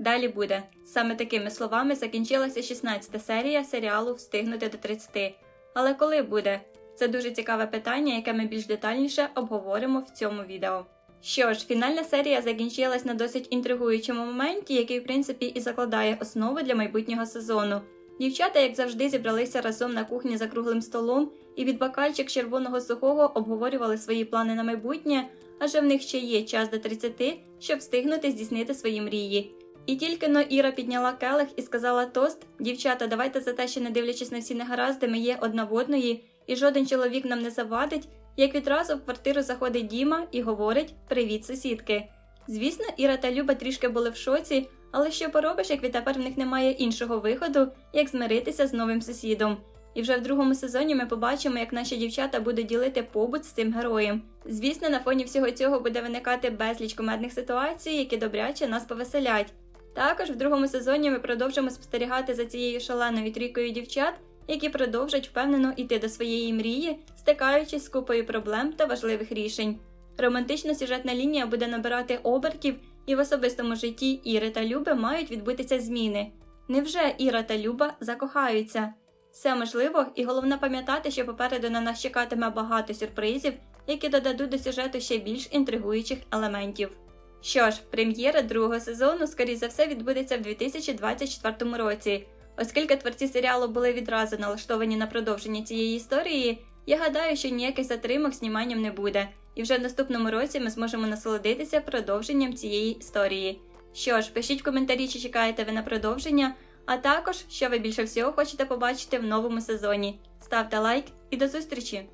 Далі буде. Саме такими словами закінчилася 16 серія серіалу Встигнути до 30. Але коли буде? Це дуже цікаве питання, яке ми більш детальніше обговоримо в цьому відео. Що ж, фінальна серія закінчилась на досить інтригуючому моменті, який, в принципі, і закладає основи для майбутнього сезону. Дівчата, як завжди, зібралися разом на кухні за круглим столом і від бокальчик червоного сухого обговорювали свої плани на майбутнє, адже в них ще є час до 30, щоб встигнути здійснити свої мрії. І тільки но Іра підняла келих і сказала тост: дівчата, давайте за те, що не дивлячись на всі негаразди, ми є одна в одної, і жоден чоловік нам не завадить, як відразу в квартиру заходить Діма і говорить Привіт, сусідки. Звісно, Іра та Люба трішки були в шоці, але що поробиш, як відтепер в них немає іншого виходу, як змиритися з новим сусідом. І вже в другому сезоні ми побачимо, як наші дівчата будуть ділити побут з цим героєм. Звісно, на фоні всього цього буде виникати безліч комедних ситуацій, які добряче нас повеселять. Також в другому сезоні ми продовжимо спостерігати за цією шаленою трійкою дівчат, які продовжать впевнено йти до своєї мрії, стикаючись з купою проблем та важливих рішень. Романтична сюжетна лінія буде набирати обертів, і в особистому житті Іри та Люби мають відбутися зміни. Невже Іра та Люба закохаються? Все можливо, і головне пам'ятати, що попереду на нас чекатиме багато сюрпризів, які додадуть до сюжету ще більш інтригуючих елементів. Що ж, прем'єра другого сезону, скоріш за все, відбудеться в 2024 році. Оскільки творці серіалу були відразу налаштовані на продовження цієї історії, я гадаю, що ніяких затримок зніманням не буде, і вже в наступному році ми зможемо насолодитися продовженням цієї історії. Що ж, пишіть в коментарі, чи чекаєте ви на продовження, а також, що ви більше всього хочете побачити в новому сезоні. Ставте лайк і до зустрічі!